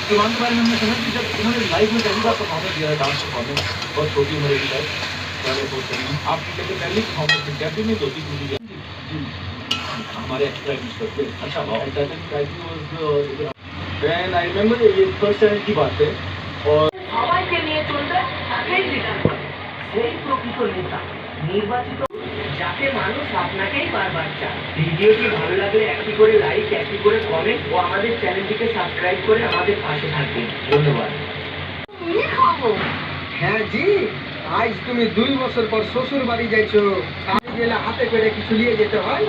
शिवान के बारे में हमने समझ कि जब इन्होंने लाइफ में पहली बार परफॉर्मेंस दिया है डांस परफॉर्मेंस बहुत छोटी उम्र की है पहले सोच रही हूँ आपकी कहते पहली परफॉर्मेंस कैफ़े में दो तीन मिली हमारे एक्स्ट्रा करते अच्छा वाह एंड आई रिमेम्बर ये फ़र्स्ट टाइम की बात है और हवा के लिए निर्वाचित যাকে মানুষ আপনাকেই বারবার চায়। ভিডিওটি ভালো লাগলে একটি করে লাইক একটি করে কমেন্ট ও আমাদের চ্যানেলটিকে সাবস্ক্রাইব করে আমাদের পাশে থাকবেন। ধন্যবাদ। হ্যাঁ জি আজ তুমি দুই বছর পর শ্বশুর বাড়ি যাইছো। আমি গেলে হাতে করে কিছু নিয়ে যেতে হয়।